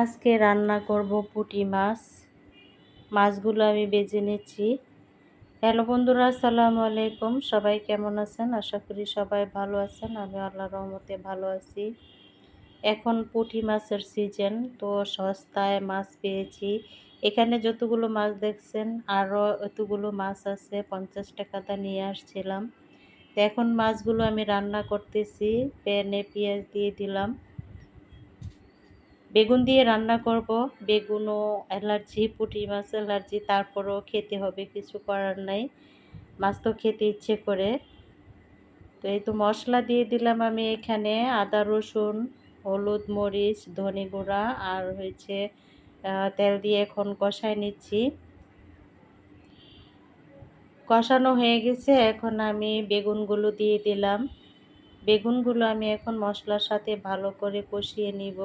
আজকে রান্না করব পুঁটি মাছ। মাছগুলো আমি বেজে নিচ্ছি। হ্যালো বন্ধুরা, আসসালামু আলাইকুম। সবাই কেমন আছেন? আশা করি সবাই ভালো আছেন। আমি আল্লাহ রহমতে ভালো আছি। এখন পুঁটি মাছের সিজন, তো সস্তায় মাছ পেয়েছি। এখানে যতগুলো মাছ দেখছেন, আরও এতগুলো মাছ আছে। পঞ্চাশ টাকাটা নিয়ে আসছিলাম। এখন মাছগুলো আমি রান্না করতেছি। প্যানে পেঁয়াজ দিয়ে দিলাম। বেগুন দিয়ে রান্না করব। বেগুনও অ্যালার্জি, পুঁটি মাছ অ্যালার্জি, তারপরও খেতে হবে, কিছু করার নাই। মাছ তো খেতে ইচ্ছে করে। তো এই তো মশলা দিয়ে দিলাম আমি এখানে। আদা, রসুন, হলুদ, মরিচ, ধনে গুঁড়া আর হয়েছে তেল দিয়ে এখন কষায় নিচ্ছি। কষানো হয়ে গেছে, এখন আমি বেগুনগুলো দিয়ে দিলাম। বেগুনগুলো আমি এখন মশলার সাথে ভালো করে কষিয়ে নিব।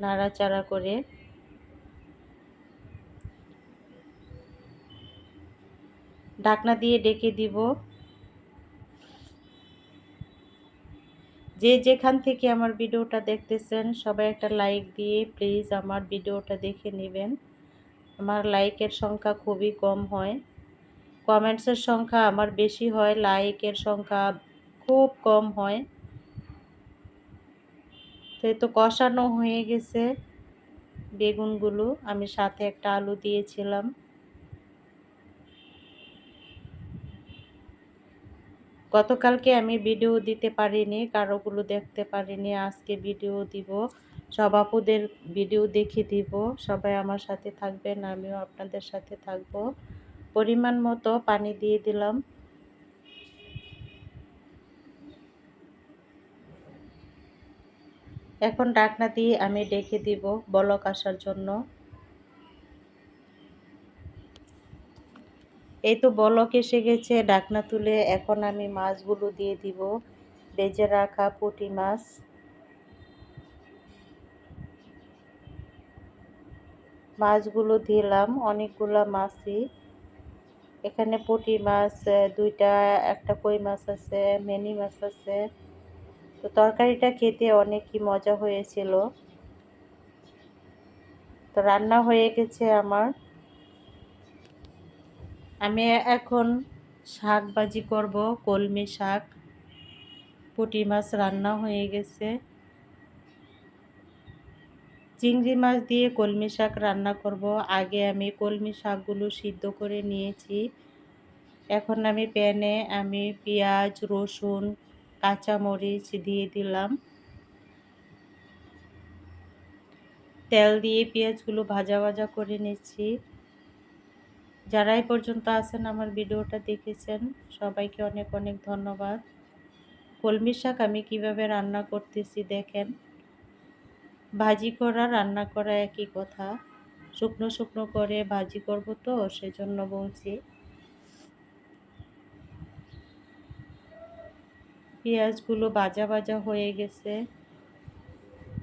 নাড়াচাড়া করে। ঢাকনা দিয়ে ডেকে দিব। যে যেখান থেকে আমার ভিডিওটা দেখতেছেন, সবাই একটা লাইক দিয়ে প্লিজ আমার ভিডিওটা দেখে নেবেন। আমার লাইকের সংখ্যা খুবই কম হয়। কমেন্টসের সংখ্যা আমার বেশি হয়, লাইকের সংখ্যা খুব কম হয়। তো কষানো হয়ে গেছে বেগুনগুলো, আমি সাথে একটা আলু দিয়েছিলাম। গতকালকে আমি ভিডিও দিতে পারিনি, কারোগুলো দেখতে পারিনি, আজকে ভিডিও দিব। সব আপুদের ভিডিও দেখে দিব, সবাই আমার সাথে থাকবেন, আমিও আপনাদের সাথে থাকব। পরিমাণ মতো পানি দিয়ে দিলাম। এখন ডাকনা দিয়ে আমি ডেকে দিব বলক আসার জন্য। এই তো বলক এসে গেছে, ডাকনা তুলে এখন আমি মাছগুলো দিয়ে দিব। বেজে রাখা পুঁটি মাছ। মাছগুলো দিলাম, অনেকগুলো মাছই। এখানে পুঁটি মাছ, দুইটা, একটা কই মাছ আছে, মেনি মাছ আছে। তো তরকারিটা খেতে অনেকই মজা হয়েছিল। তো রান্না হয়ে গেছে আমার। আমি এখন শাক ভাজি করব, কলমি শাক, পুঁটি মাছ রান্না হয়ে গেছে। চিংড়ি মাছ দিয়ে কলমি শাক রান্না করব। আগে আমি কলমি শাকগুলো সিদ্ধ করে নিয়েছি। এখন আমি প্যানে আমি পেঁয়াজ, রসুন কাঁচামরিচ দিয়ে দিলাম। তেল দিয়ে পেঁয়াজগুলো ভাজা ভাজা করে নিচ্ছি। যারাই পর্যন্ত আছেন আমার ভিডিওটা দেখেছেন, সবাইকে অনেক অনেক ধন্যবাদ। কলমি শাক আমি কীভাবে রান্না করতেছি দেখেন। ভাজি করা, রান্না করা একই কথা। শুকনো শুকনো করে ভাজি করব তো, সেজন্য বলছি। পেঁয়াজগুলো বাজা ভাজা হয়ে গেছে।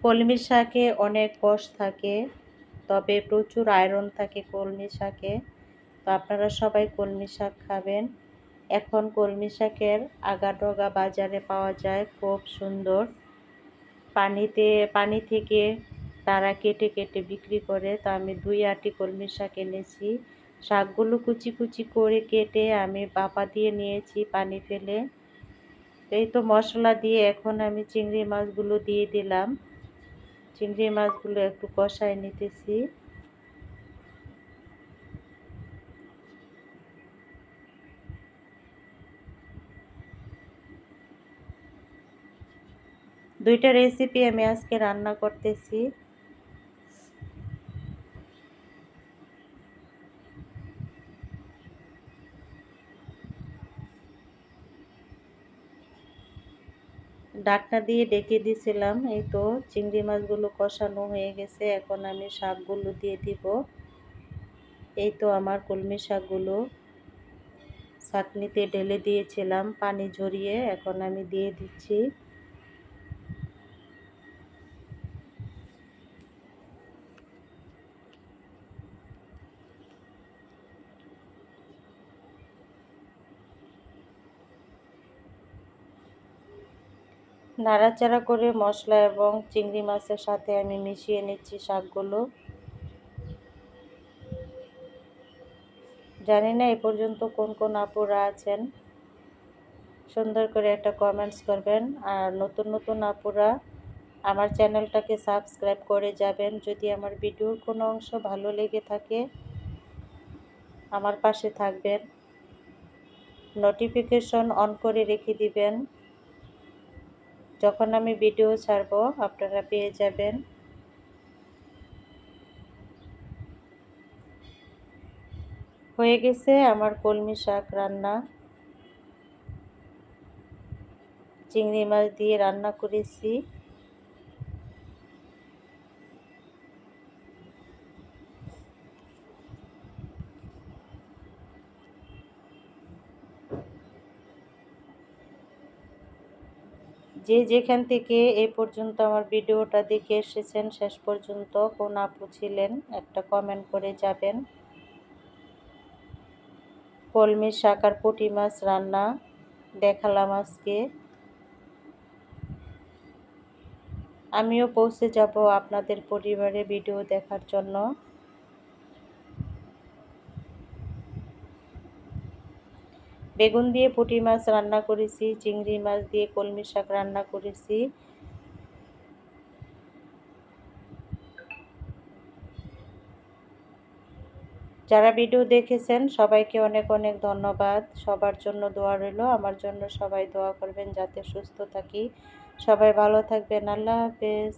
কলমি শাকে অনেক কষ থাকে, তবে প্রচুর আয়রন থাকে কলমি শাকে। তো আপনারা সবাই কলমি শাক খাবেন। এখন কলমি শাকের আগাডগা বাজারে পাওয়া যায়, খুব সুন্দর। পানিতে, পানি থেকে তারা কেটে কেটে বিক্রি করে। তো আমি দুই আটি কলমি শাক এনেছি। শাকগুলো কুচি কুচি করে কেটে আমি বাপা দিয়ে নিয়েছি পানি ফেলে। এই তো মশলা দিয়ে এখন আমি চিংড়ি মাছগুলো দিয়ে দিলাম। চিংড়ি মাছগুলো একটু কষায় নিতেছি। দুইটা রেসিপি আমি আজকে রান্না করতেছি। ডাকনা দিয়ে ডেকে দিয়েছিলাম এই তো চিংড়ি মাছগুলো কষানো হয়ে গেছে। এখন আমি শাকগুলো দিয়ে দিব। এই তো আমার কলমি শাকগুলো চাটনিতে ঢেলে দিয়েছিলাম। পানি ঝরিয়ে এখন আমি দিয়ে দিচ্ছি। নাড়াচাড়া করে মশলা এবং চিংড়ি মাছের সাথে আমি মিশিয়ে নিচ্ছি শাকগুলো। জানি না এ পর্যন্ত কোন কোন আপুরা আছেন। সুন্দর করে একটা কমেন্টস করবেন। আর নতুন নতুন আপুরা আমার চ্যানেলটাকে সাবস্ক্রাইব করে যাবেন। যদি আমার ভিডিওর কোনো অংশ ভালো লেগে থাকে, আমার পাশে থাকবেন। নোটিফিকেশন অন করে রেখে দিবেন। যখন আমি ভিডিও ছাড়ব, আপনারা পেয়ে যাবেন। হয়ে গেছে আমার কলমি শাক রান্না। চিংড়ি মাছ দিয়ে রান্না করেছি। যে যেখান থেকে এ পর্যন্ত আমার ভিডিওটা দেখে এসেছেন, শেষ পর্যন্ত কোন আপু ছিলেন, একটা কমেন্ট করে যাবেন। কলমি শাক আর পুঁটি মাছ রান্না দেখালাম আজকে। আমিও পৌঁছে যাব আপনাদের পরিবারে ভিডিও দেখার জন্য। বেগুন দিয়ে পুঁটি মাছ রান্না করেছি, চিংড়ি মাছ দিয়ে কলমি শাক রান্না করেছি। যারা ভিডিও দেখেছেন, সবাইকে অনেক অনেক ধন্যবাদ। সবার জন্য দোয়া রইল। আমার জন্য সবাই দোয়া করবেন যাতে সুস্থ থাকি। সবাই ভালো থাকবেন। আল্লাহ হাফেজ।